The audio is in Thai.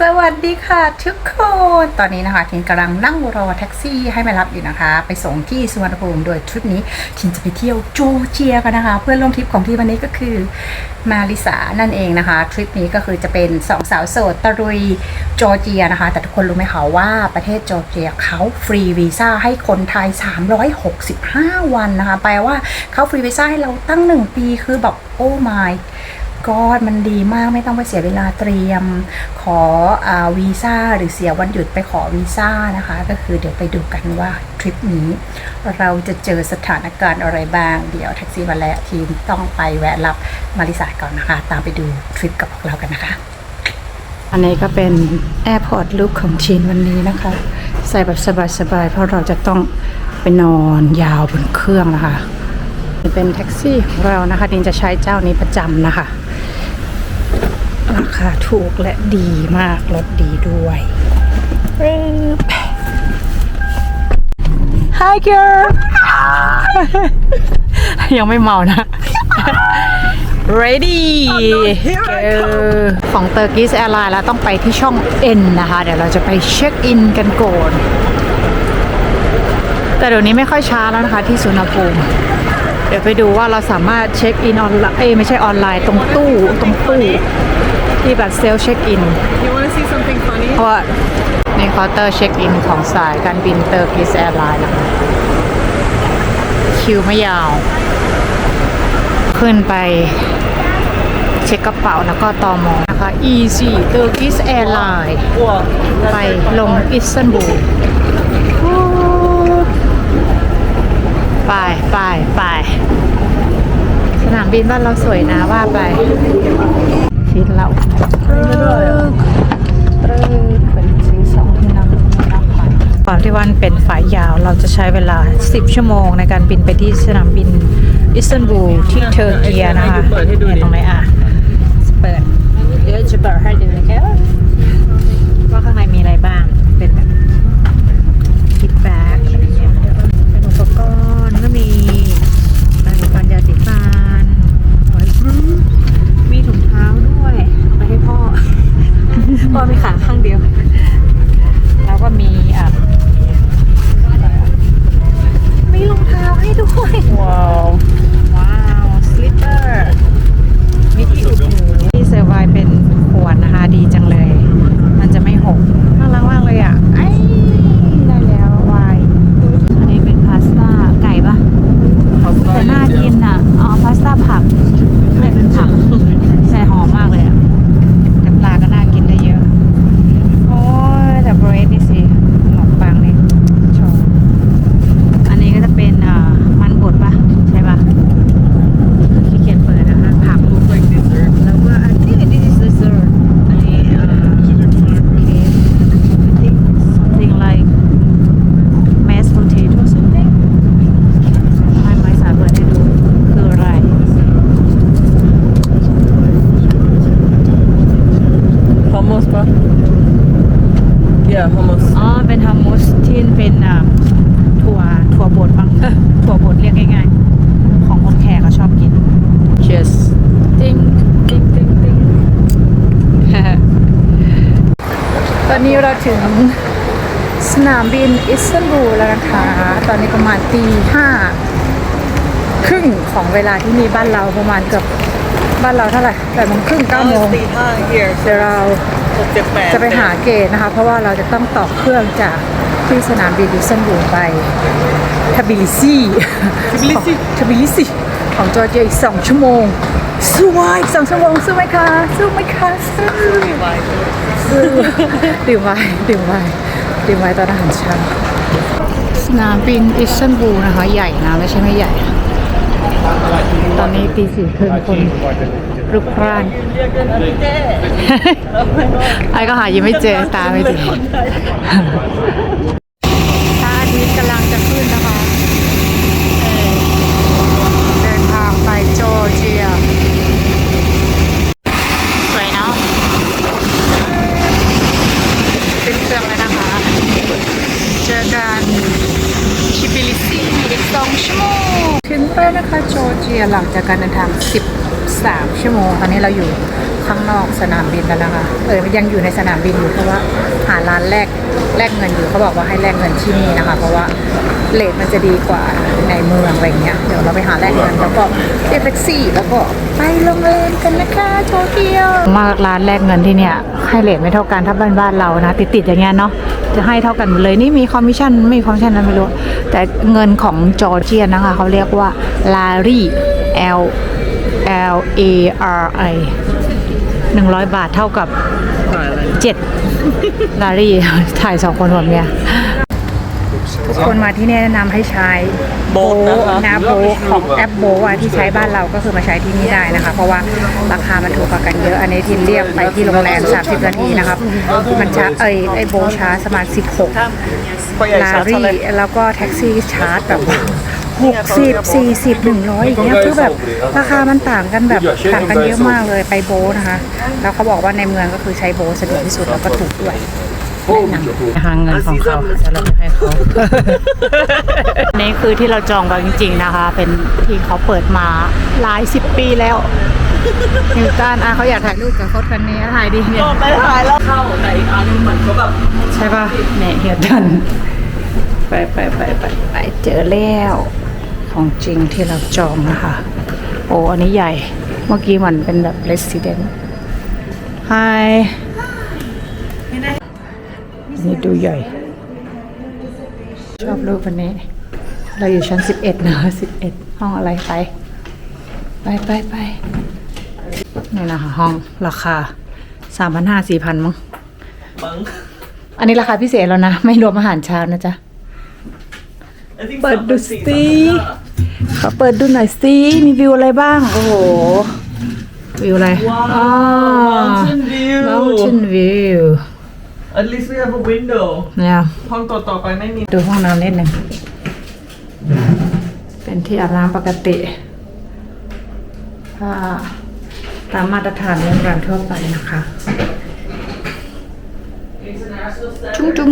สวัสดีค่ะทุกคน ตอนนี้นะคะทินกำลังนั่งรอแท็กซี่ให้มารับอยู่นะคะ ไปส่งที่สุวรรณภูมิโดยทริปนี้ทินจะไปเที่ยวโจอร์เจียกันนะคะ เพื่อนร่วมทริปของที่วันนี้ก็คือมาริสานั่นเองนะคะทริปนี้ก็คือจะเป็นสองสาวโสดตะรุยจอร์เจียนะคะ แต่ทุกคนรู้ไหมคะว่าประเทศจอร์เจียเขาฟรีวีซ่าให้คนไทย 365 วันนะคะแปลว่าเขาฟรีวีซ่าให้เราตั้ง 1 ปีคือแบบโอ้ my ก็มันดีมากไม่ต้องไปเสียเวลาเตรียม ขออวีซ่าหรือเสียวันหยุดไปขอวีซ่านะคะ ก็คือเดี๋ยวไปดูกันว่าทริปนี้ เราจะเจอสถานการณ์อะไรบ้าง เดี๋ยวแท็กซี่มาแล้วทีมต้องไปแวะรับมาริสาก่อนนะคะ ตามไปดูทริปกับพวกเรากันนะคะ อันนี้ก็เป็นแอร์พอร์ตลุคของทีนวันนี้นะคะ ใส่แบบสบายๆเพราะเราจะต้องไปนอนยาวบนเครื่องนะคะเป็นแท็กซี่ของเรานะคะดินจะใช้เจ้านี้ประจำนะคะ ราคาถูกและดีมากรถดีด้วยปึ๊บ Hi girl ยังไม่เมานะ ready ของ Turkish Airlines แล้วต้องไปที่ช่อง N นะคะ เดี๋ยวเราจะไปเช็คอินกันก่อนแต่เดี๋ยวนี้ไม่ค่อยช้าแล้วนะคะที่สุนภูมิเดี๋ยวไปดูว่าเราสามารถเช็คอินออนไลน์เอไม่ใช่ออนไลน์ตรงตู้ตรงตู้ ที่บัตรเซลเช็คอิน You want to see something funny? เพราะว่าในเคาน์เตอร์เช็คอินของสายการบินเตอร์กิสแอร์ไลน์นะคะคิวไม่ยาว ขึ้นไปเช็คกระเป๋าแล้วก็ตอมอนะคะ Easy Turkish Airlines ไปลงอิสตันบูลไปไปไปสนามบินบ้านเราสวยนะว่าไป ชิดเราตรึกตรึกเป็นสีสองที่นั่งนะคะความที่วันเป็นฝ่ายยาวเราจะใช้เวลา 10 ชั่วโมงในการบินไปที่สนามบินอิสตันบูลที่เทอร์เกียนะคะเปิดให้ดูดิตรงไหนอะเปิดเดี๋ยวจะเปิดให้ดูนะครับว่าข้างในมีอะไรบ้างเป็นแบบคิดแบ็กอะไรเงี้ยเป็นอุปกรณ์ก็มีแปรงฟันยาสีฟันหอยฟรุตมีถุงเท้าด้วยเอาไปให้พ่อ พ่อมีขาข้างเดียว แล้วก็มีอะมีรองเท้าให้ด้วย ว้าว ว้าวสลิปเปอร์มีที่อุดหูที่เซอร์ไวเป็นขวดนะคะ ดีจังเลย มันจะไม่หกน่ารักมากเลยอะไอ้ได้แล้ววายอันนี้เป็นพาสต้าไก่ปะแต่น่ากินอะอ๋อพาสต้าผักไม่เป็นผักใส่หอมมากเลยอะแต่ปลาก็น่ากินได้เยอะ โอ้ยแต่เบรดนี่สิขนมปังนี่ชอบอันนี้ก็จะเป็นอ่ามันบดปะใช่ปะขี้เกียจเปิดนะคะผัก Looks like dessert. แล้วก็อันนี้ this is dessert อันนี้เอ่อ cake I think something like mashed potato something ไม่ไม่สามารถเปิดให้ดูคืออะไร Hummus, pa? Yeah, hummus. อ๋อ เป็นฮัมมูสที่เป็นอ่าถั่วถั่วบดบ้าง ถั่วบดเรียกง่ายๆ ของคนแขกก็ชอบกิน Cheers ติ้งติ้งติ้งติ้งตอนนี้เราถึงสนามบินอิสตันบูลแล้วนะคะ ตอนนี้ประมาณตีห้าครึ่งของเวลาที่มีบ้านเราประมาณเกือบบ้านเราเท่าไหร่แปดโมงครึ่งเก้าโมงตีห้า here เดี๋ยวเราหก เจ็ดแปดจะไปหาเกตนะคะ เพราะว่าเราจะต้องต่อเครื่องจากที่สนามบินอิสตันบูลไปทบิลิซีทบิลิซีทบิลิซีของจอร์เจียอีกสองชั่วโมงสู้ไหมอีกสองชั่วโมงสู้ไหมคะสู้ไหมคะสู้สู้ดื่มไวน์ดื่มไวน์ดื่มไวน์ตอนอาหารเช้าสนามบินอิสตันบูลนะคะ ใหญ่นะไม่ใช่ไม่ใหญ่ ตอนนี้ตีสี่ครึ่งคนรุกร่าน ไอ้ก็หายังไม่เจอตาไม่ถึงพระอาทิตย์กำลังจะขึ้นนะคะเอ่อเดินทางไปจอร์เจีย สวยเนาะขึ้นเครื่องแล้วนะคะ เจอกันชิบิลิซีอีกสองชั่วโมงถึง แรกนะคะจอร์เจียหลังจากการเดินทาง 13 ชั่วโมง ตอนนี้เราอยู่ ข้างนอกสนามบินแล้วนะคะ เออยังอยู่ในสนามบินอยู่เพราะว่าหาร้านแลกแลกเงินอยู่เขาบอกว่าให้แลกเงินที่นี่นะคะ เพราะว่าเลทมันจะดีกว่าในเมืองอะไรเงี้ยเดี๋ยวเราไปหาแลกเงินแล้วก็เรียกแท็กซี่แล้วก็ไปโรงแรมกันนะคะโตเกียวมาร้านแลกเงินที่เนี่ยให้เลทไม่เท่ากันถ้าบ้านบ้านเรานะ ติดๆอย่างเงี้ยเนาะจะให้เท่ากันเลยนี่มีคอมมิชชั่นไม่มีคอมมิชชั่นนั้นไม่รู้ แต่เงินของจอร์เจียนะคะเขาเรียกว่าลารี L L A R I หนึ่งร้อยบาทเท่ากับถ่ายอะไรเจ็ดลารีถ่ายสองคนผมเนี่ยทุกคนมาที่นี่แนะนำให้ใช้โบทนะคะนะโบทของแอปโบทอะที่ใช้บ้านเราก็คือมาใช้ที่นี่ได้นะคะ เพราะว่าราคามันถูกกว่ากันเยอะ อันนี้ทินเรียกไปที่โรงแรม 30 นาทีนะครับ มันช้าเอ้ยไอโบทช้าประมาณ 16พ่อใหญ่ลาชาร์จรีเท่าไหร่แล้วก็แท็กซี่ชาร์จแบบ หกสิบสี่สิบหนึ่งร้อยอย่างเงี้ยคือแบบราคามันต่างกันแบบต่างกันเยอะมากเลยไปโบทนะคะ แล้วเขาบอกว่าในเมืองก็คือใช้โบทสะดวกที่สุดแล้วก็ถูกด้วยแนะนำนะคะเงินของเขาจะเราให้เขานี่คือที่เราจองกันจริง ๆนะคะ เป็นที่เขาเปิดมาหลายสิบปีแล้วนิวตันอะเขาอยากถ่ายรูปกับโค้ชคันนี้ถ่ายดีเนี่ยก็ไปถ่ายแล้วเข้าแต่อีกอันนึงเหมือนเขาแบบใช่ป่ะเนี่ยเฮียดันไปไปไปไปไปเจอแล้ว ของจริงที่เราจองนะคะ โอ้ อันนี้ใหญ่ เมื่อกี้มันเป็นแบบ resident Hi อันนี้ดูใหญ่ ชอบรูปอันนี้ เราอยู่ชั้น 11นะ11 ห้องอะไรไป ไปไปไปนี่นะคะห้องราคา 3,500 4,000มั้งบังอันนี้ราคาพิเศษแล้วนะ ไม่รวมอาหารเช้านะจ๊ะ I think เปิดดูสามพันสี่สิขอเปิดดูหน่อยสิมีวิวอะไรบ้าง โอ้โห วิวอะไรว้าวอ๋อ mountain view mountain view At least we have a window เนี่ยห้องต่อต่อๆไปไม่มี ดูห้องน้ำนิดหนึ่งเป็นที่อาบน้ำปกติถ้าตามมาตรฐานโรงแรมทั่วไปนะคะ จุ้งจุ้ง